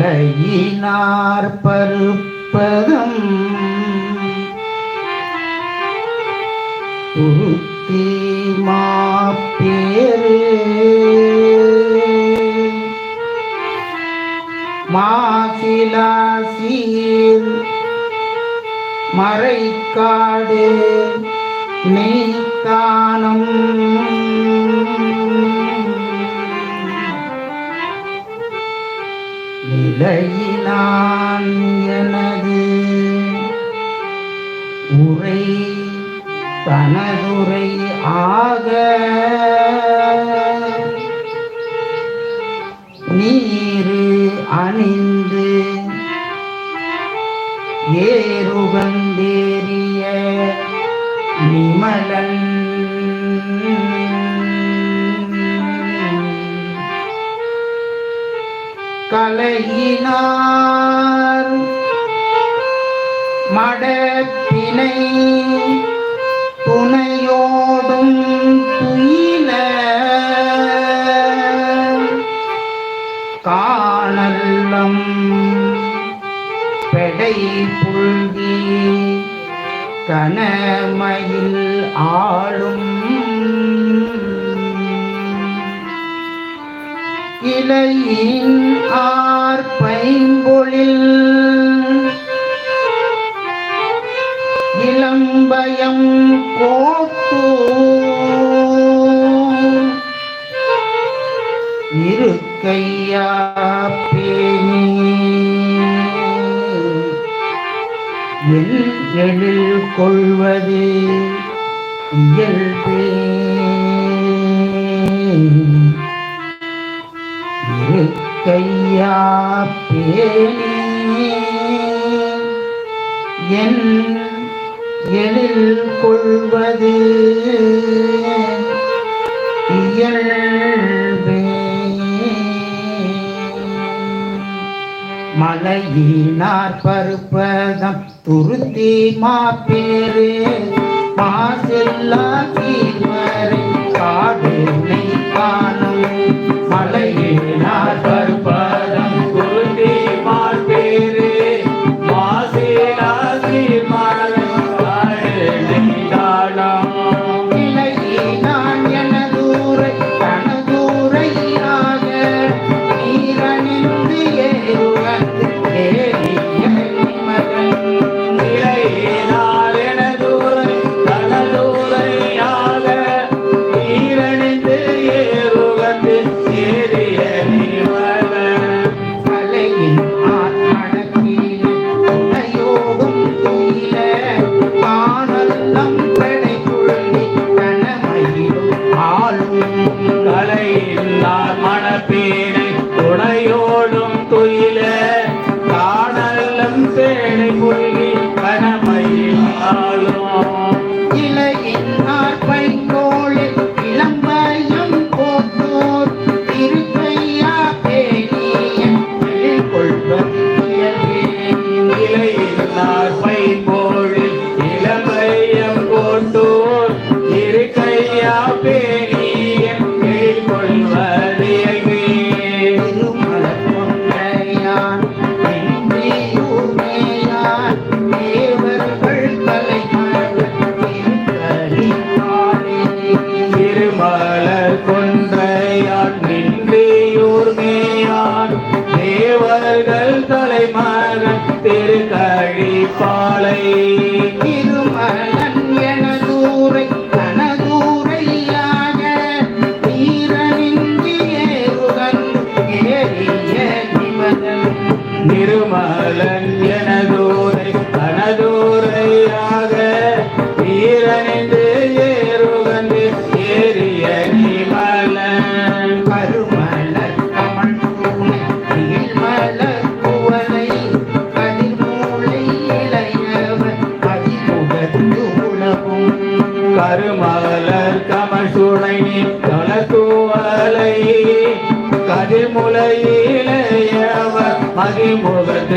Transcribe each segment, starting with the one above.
மலையினார் பருப்பதம் புத்தி மாப்பேரு மாசிலா சீர் மறைக்காடு நீ தானம் உரையினான் எனது உரை தனதுரை ஆக கரை புழுதி கனமயில் ஆளும் கிளையின் ஆர்பைம்பொழில் இளம்பயம் போட்டு இருக்கையா எழில் கொள்வது இயல்பே. கையா பேணி என் எழில் கொள்வது இயல் மலையினார் பருப்பதம் துருத்தி மாப்பேரு மாசெல்லா கீழ்வரை காடுனை காணும். மலையினார் பரு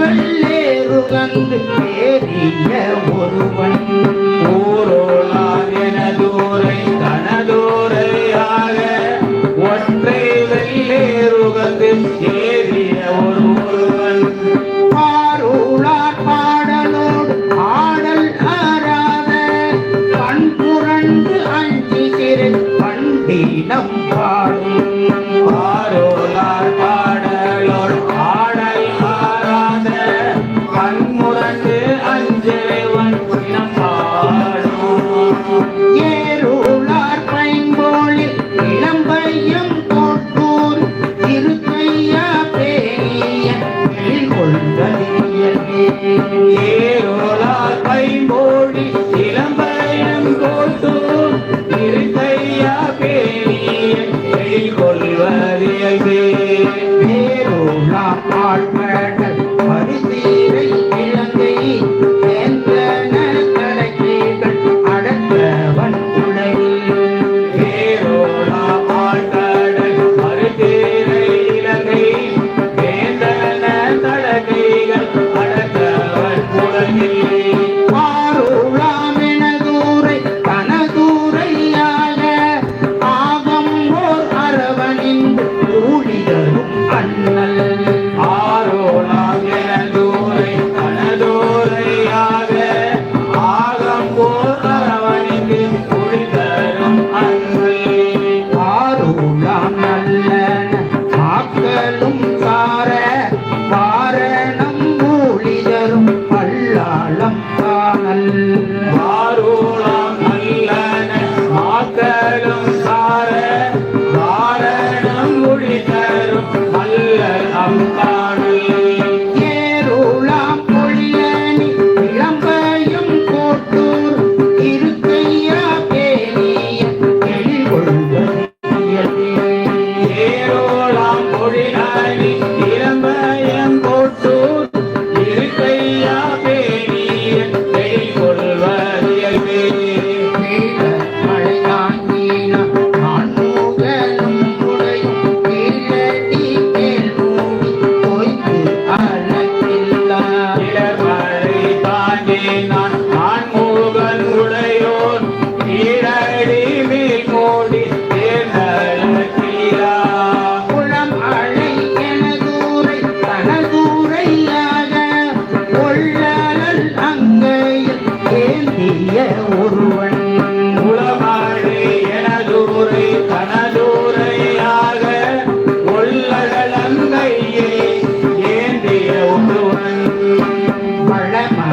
வெள்ளேறு கந்து கொள்வதியல்வே ஏரோலார் பைம்போடி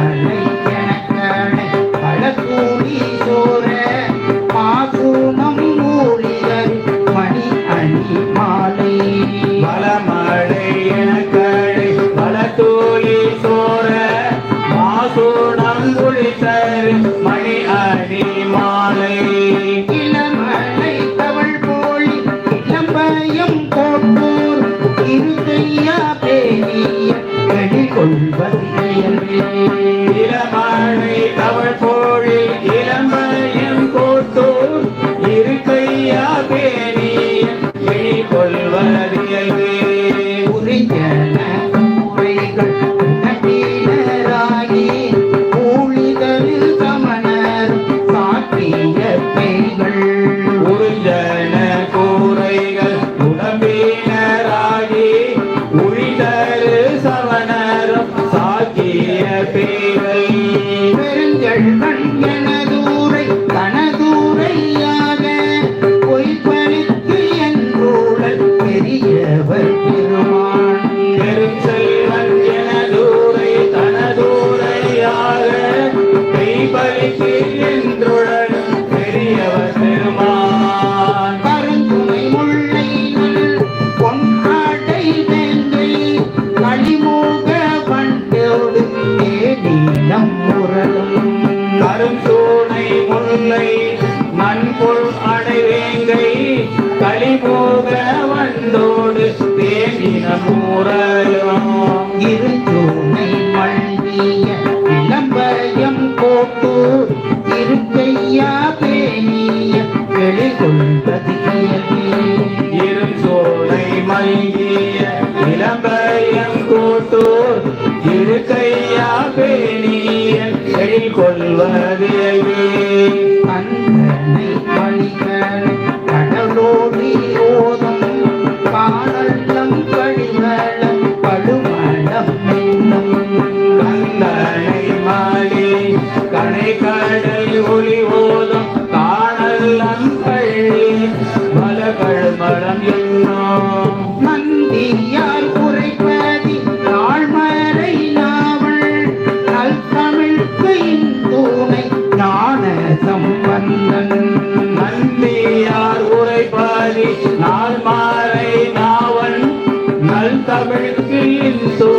Amen. சொல்லை மண்புல் அடைவேங்கை கலிமோக வந்தோடு தேங்கின மூரலும் இருஞ்சோனை மல்விய இளம்பயம் கோட்டு இருக்கையா பேணிய வெளிகொள்வது இயல்பே இருஞ்சோலை மல்கிய இளம்பயம் போட்டோர் எழில் நந்தியார் உரைப்பாதி நான் மாறை நாவன் நல் தமிழ்க்கு தூணை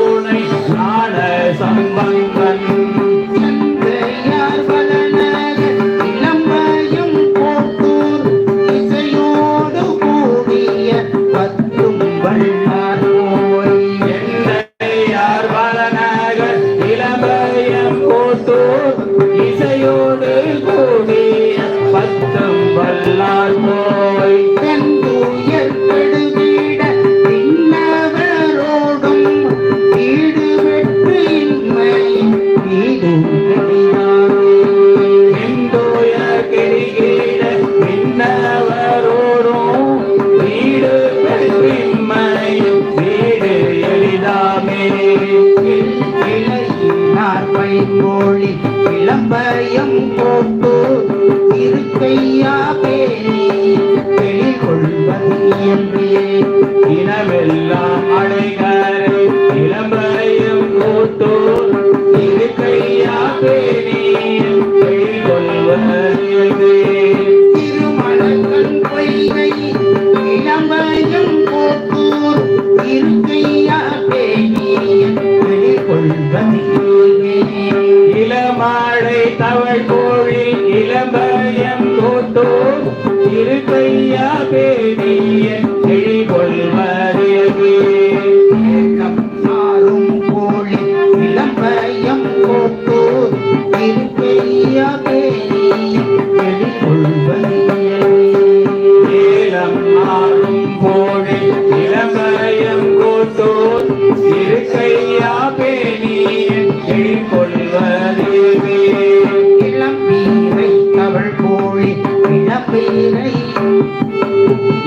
இருக்கையா பேணிய எழி கோழி இளம்பயம் போட்டு இருக்கையா பேணி வெளிக்கொள்வதியே ஏலம் ஆறும் போடு இளம்பயம் கூட்டூர் இருக்கையா பேணியன் எழில்கொள்வதே இளம்பீரை தவள் கோழி இளம்பீரை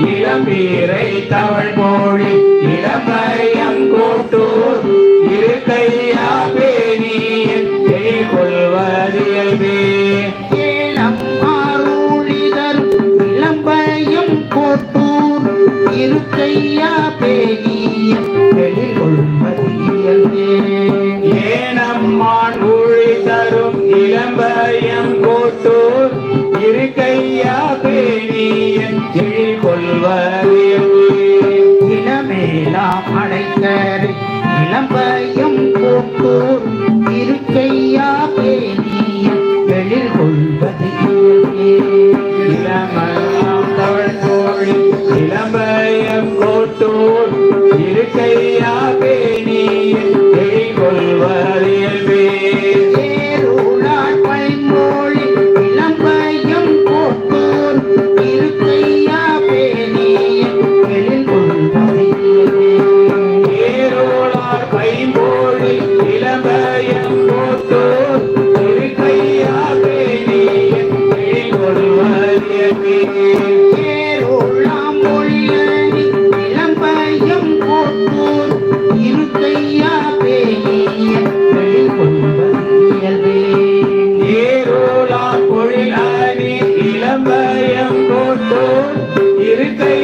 இளம்பீரை தவள் மொழி இளம்பயம் கூட்டூர் இருக்கையா ஏலம் ஆரூழிதர் இளம்பயம் போட்டூர் இருக்கையா பேணிய வெளிக்கொள்வதியே ஏனம்மான் ஊழி தரும் இளம்பயம் கூட்டூர் இருக்கையா பேணியன் இளமேலாம் அடைக்கரை இளம்பயம் போக்கோர் இருக்கையா பேணிய எழில் கொள்வது இளமையா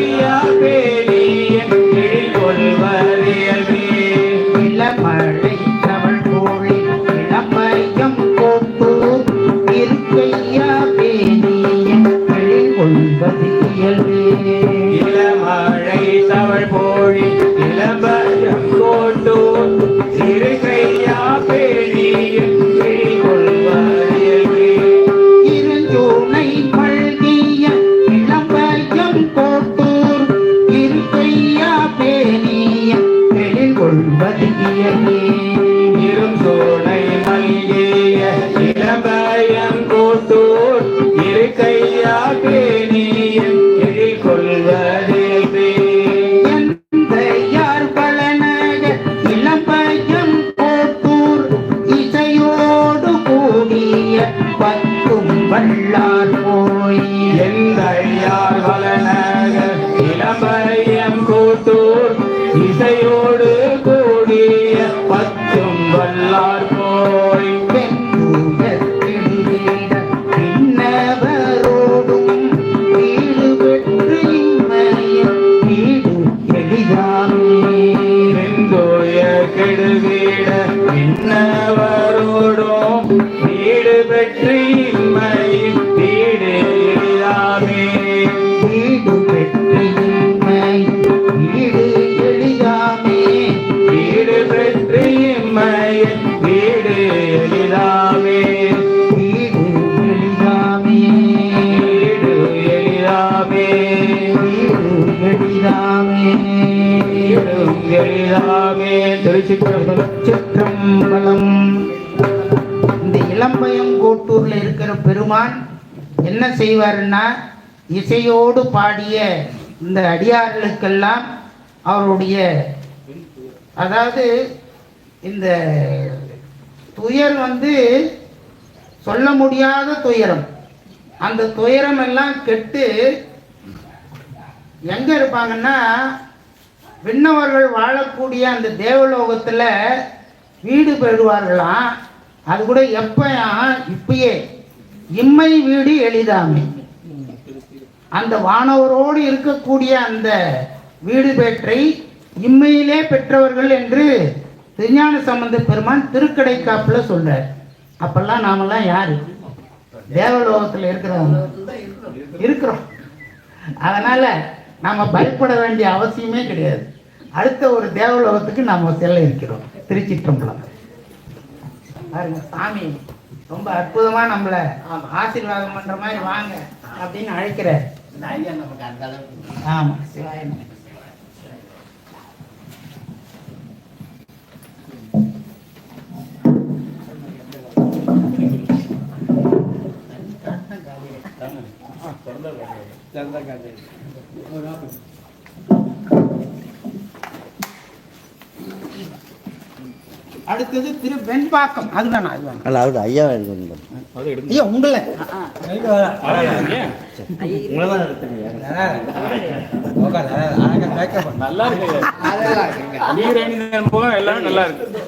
இருக்கையா பேணியன் எளிதாமே திருச்சிற்றம்பலம். இந்த இளம்பயம் கோட்டூர்ல இருக்கிற பெருமான் என்ன செய்வாருன்னா இசையோடு பாடிய இந்த அடியார்களுக்கெல்லாம் அவருடைய அதாவது இந்த துயர் வந்து சொல்ல முடியாத துயரம். அந்த துயரம் எல்லாம் கெட்டு எங்க இருப்பாங்கன்னா விண்ணவர்கள் வாழக்கூடிய அந்த தேவலோகத்தில் வீடு பெறுவார்களாம். அது கூட எப்பயா? இப்பயே. இம்மை வீடு எளிதாமே. அந்த வானவரோடு இருக்கக்கூடிய அந்த வீடு பெற்றை இம்மையிலே பெற்றவர்கள் என்று திருஞான சம்பந்த பெருமான் திருக்கடைக்காப்புல சொல்றார். அப்பெல்லாம் நாமெல்லாம் யாரு? தேவலோகத்தில் இருக்கிறவங்க. இருக்கிறோம். அதனால நாம பயப்பட வேண்டிய அவசியமே கிடையாது. அடுத்த ஒரு தேவலோகத்துக்கு நாம செல்ல இருக்கிறோம் திருச்சிற்றம்பலம். பாருங்க சாமி ரொம்ப அற்புதமா நம்மள ஆசீர்வாதம் பண்ற மாதிரி வாங்க அப்படின்னு அழைக்கிறார் ஆமா சிவாய நமः. அடுத்தது திரு வெண்பாக்கம். அது வேணாம் அது வேணாம் அல்ல அது ஐயா எடுக்கணும் ஐயா உங்களை நல்லா இருக்கு நீரணி முகம் எல்லாமே நல்லா இருக்கு.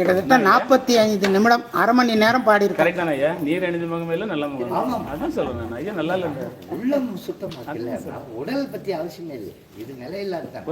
கிட்டத்தட்ட நாற்பத்தி ஐந்து நிமிடம் அரை மணி நேரம் பாடியிருக்காரு. கரெக்ட் தானே ஐயா? நீர் அணிந்த முகம் எல்லாம் நல்ல முகம். அதான் சொல்றேன் ஐயா நல்லா இல்லை உள்ளம் சுத்தமா இல்ல உடல் பத்தி அவசியமே இல்லை. இது நிலையில்லாத